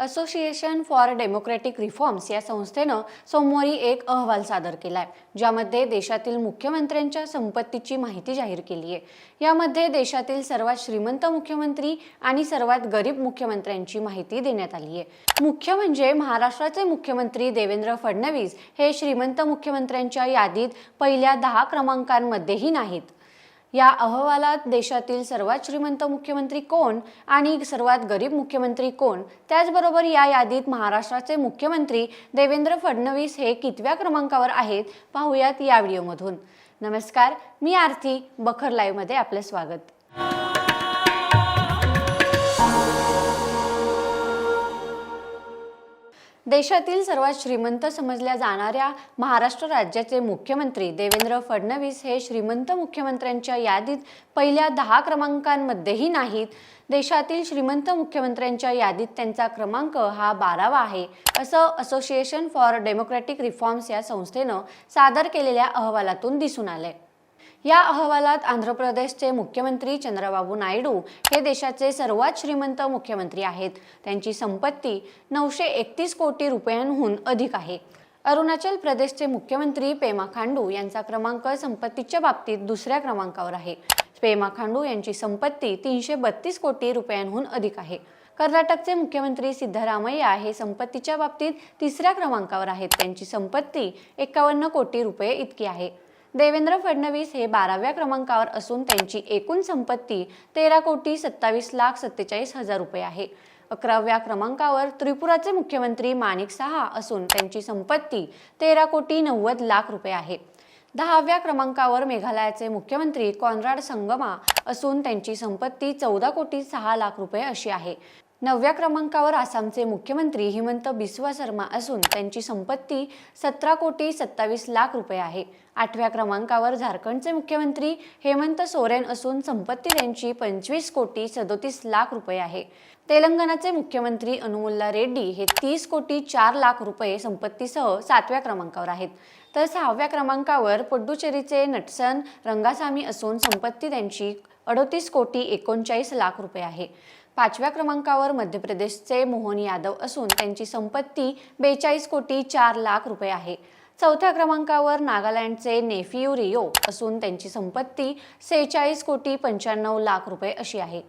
Association for democratic reforms या संस्थेनं सोमवारी एक अहवाल सादर केलाय ज्यामध्ये देशातील मुख्यमंत्र्यांच्या संपत्तीची माहिती जाहीर केली आहे यामध्ये देशातील सर्वात श्रीमंत मुख्यमंत्री आणि सर्वात गरीब मुख्यमंत्र्यांची माहिती देण्यात आली आहे मुख्य म्हणजे महाराष्ट्राचे मुख्यमंत्री देवेंद्र फडणवीस हे श्रीमंत मुख्यमंत्र्यांच्या यादीत पहिल्या दहा क्रमांकांमध्येही नाहीत. या अहवालात देशातील सर्वात श्रीमंत मुख्यमंत्री कोण आणि सर्वात गरीब मुख्यमंत्री कोण? त्याचबरोबर या यादीत महाराष्ट्राचे मुख्यमंत्री देवेंद्र फडणवीस हे कितव्या क्रमांकावर आहेत? पाहूयात या व्हिडिओमधून. नमस्कार मी आरती बखर लाईव्हमध्ये आपलं स्वागत. देशातील सर्वात श्रीमंत समजल्या जाणाऱ्या महाराष्ट्र राज्याचे मुख्यमंत्री देवेंद्र फडणवीस हे श्रीमंत मुख्यमंत्र्यांच्या यादीत पहिल्या दहा क्रमांकांमध्येही नाहीत. देशातील श्रीमंत मुख्यमंत्र्यांच्या यादीत त्यांचा क्रमांक हा बारावा आहे असं असोसिएशन फॉर डेमोक्रॅटिक रिफॉर्म्स या संस्थेनं सादर केलेल्या अहवालातून दिसून आलंय. या अहवालात आंध्र प्रदेशचे मुख्यमंत्री चंद्रबाबू नायडू हे देशाचे सर्वात श्रीमंत मुख्यमंत्री आहेत. त्यांची संपत्ती नऊशे एकतीस कोटी रुपयांहून अधिक आहे. अरुणाचल प्रदेशचे मुख्यमंत्री पेमा खांडू यांचा क्रमांक संपत्तीच्या बाबतीत दुसऱ्या क्रमांकावर आहे. पेमा खांडू यांची संपत्ती तीनशे बत्तीस कोटी रुपयांहून अधिक आहे. कर्नाटकचे मुख्यमंत्री सिद्धरामय्या हे संपत्तीच्या बाबतीत तिसऱ्या क्रमांकावर आहेत. त्यांची संपत्ती एकावन्न कोटी रुपये इतकी आहे. देवेंद्र फडणवीस हे बाराव्या क्रमांकावर असून त्यांची एकूण संपत्ती तेरा कोटी सत्तावीस लाख सत्तेचाळीस हजार रुपये आहे. अकराव्या क्रमांकावर त्रिपुराचे मुख्यमंत्री माणिक सहा असून त्यांची संपत्ती तेरा कोटी नव्वद लाख रुपये आहे. दहाव्या क्रमांकावर मेघालयाचे मुख्यमंत्री कॉन्राड संगमा असून त्यांची संपत्ती चौदा कोटी सहा लाख रुपये अशी आहे. नवव्या क्रमांकावर आसामचे मुख्यमंत्री हिमंत बिस्वा शर्मा असून त्यांची संपत्ती सतरा कोटी सत्तावीस लाख रुपये आहे. आठव्या क्रमांकावर झारखंडचे मुख्यमंत्री हेमंत सोरेन असून संपत्ती त्यांची पंचवीस कोटी सदोतीस लाख रुपये आहे. तेलंगणाचे मुख्यमंत्री अनुमुल्ला रेड्डी हे तीस कोटी चार लाख रुपये संपत्तीसह सातव्या क्रमांकावर आहेत. तर सहाव्या क्रमांकावर पुडुचेरीचे नटसन रंगासामी असून संपत्ती त्यांची अडोतीस कोटी एकोणचाळीस लाख रुपये आहे. पाचव्या क्रमांकावर मध्य प्रदेशचे मोहन यादव असून त्यांची संपत्ती बेचाळीस कोटी चार लाख रुपये आहे. चौथ्या क्रमांकावर नागालँडचे नेफियू रिओ असून त्यांची संपत्ती सेहेचाळीस कोटी पंच्याण्णव लाख रुपये अशी आहे.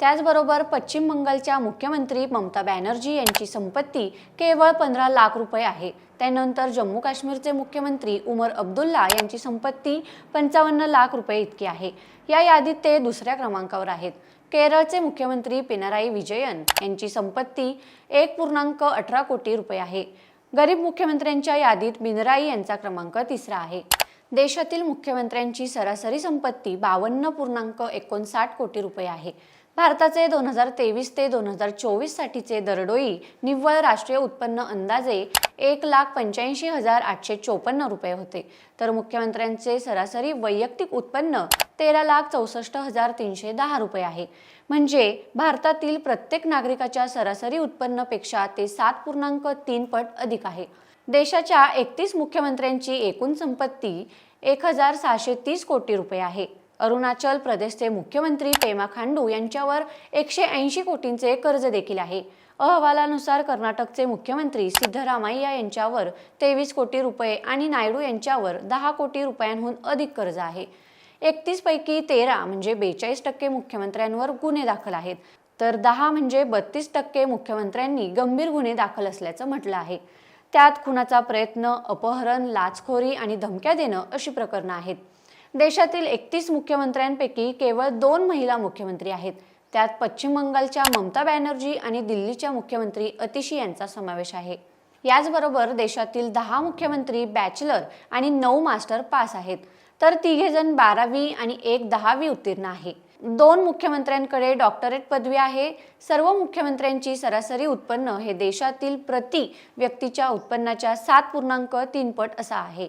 त्याचबरोबर पश्चिम बंगालच्या मुख्यमंत्री ममता बॅनर्जी यांची संपत्ती केवळ पंधरा लाख रुपये आहे. त्यानंतर जम्मू काश्मीरचे मुख्यमंत्री उमर अब्दुल्ला यांची संपत्ती पंचावन्न लाख रुपये इतकी आहे. या यादीत ते दुसऱ्या क्रमांकावर आहेत. केरळचे मुख्यमंत्री पिनराई विजयन यांची संपत्ती एक पूर्णांक अठरा कोटी रुपये आहे. गरीब मुख्यमंत्र्यांच्या यादीत मिनराई यांचा क्रमांक तिसरा आहे. देशातील मुख्यमंत्र्यांची सरासरी संपत्ती बावन्न पूर्णांक एकोणसाठ कोटी रुपये आहे. भारताचे दोन हजार तेवीस ते दोन हजार चोवीस साठीचे दरडोई निव्वळ राष्ट्रीय उत्पन्न अंदाजे एक लाख पंच्याऐंशी हजार आठशे चोपन्न रुपये होते. तर मुख्यमंत्र्यांचे सरासरी वैयक्तिक उत्पन्न तेरा लाख चौसष्ट हजार तीनशे दहा रुपये आहे. म्हणजे भारतातील प्रत्येक नागरिकाच्या सरासरी उत्पन्नापेक्षा ते सात पूर्णांक तीन पट अधिक आहे. देशाच्या एकतीस मुख्यमंत्र्यांची एकूण संपत्ती एक हजार सहाशे तीस कोटी रुपये आहे. अरुणाचल प्रदेशचे मुख्यमंत्री पेमा खांडू यांच्यावर एकशे ऐंशी कोटींचे कर्ज देखील आहे. अहवालानुसार कर्नाटकचे मुख्यमंत्री सिद्धरामय्या यांच्यावर तेवीस कोटी रुपये आणि नायडू यांच्यावर दहा कोटी रुपयांहून अधिक कर्ज आहे. एकतीस पैकी तेरा म्हणजे बेचाळीस टक्के मुख्यमंत्र्यांवर गुन्हे दाखल आहेत. तर दहा म्हणजे बत्तीस टक्के मुख्यमंत्र्यांनी गंभीर गुन्हे दाखल असल्याचं म्हटलं आहे. त्यात खुनाचा प्रयत्न अपहरण लाचखोरी आणि धमक्या देणं अशी प्रकरणं आहेत. देशातील एकतीस मुख्यमंत्र्यांपैकी केवळ दोन महिला मुख्यमंत्री आहेत. त्यात पश्चिम बंगालच्या ममता बॅनर्जी आणि दिल्लीच्या मुख्यमंत्री अतिशी यांचा समावेश आहे. याचबरोबर देशातील दहा मुख्यमंत्री बॅचलर आणि नऊ मास्टर पास आहेत. तर तिघे जण बारावी आणि एक दहावी उत्तीर्ण आहे. दोन मुख्यमंत्र्यांकडे डॉक्टरेट पदवी आहे. सर्व मुख्यमंत्र्यांची सरासरी उत्पन्न हे देशातील प्रति व्यक्तीच्या उत्पन्नाच्या सात पूर्णांक तीन पट असा आहे.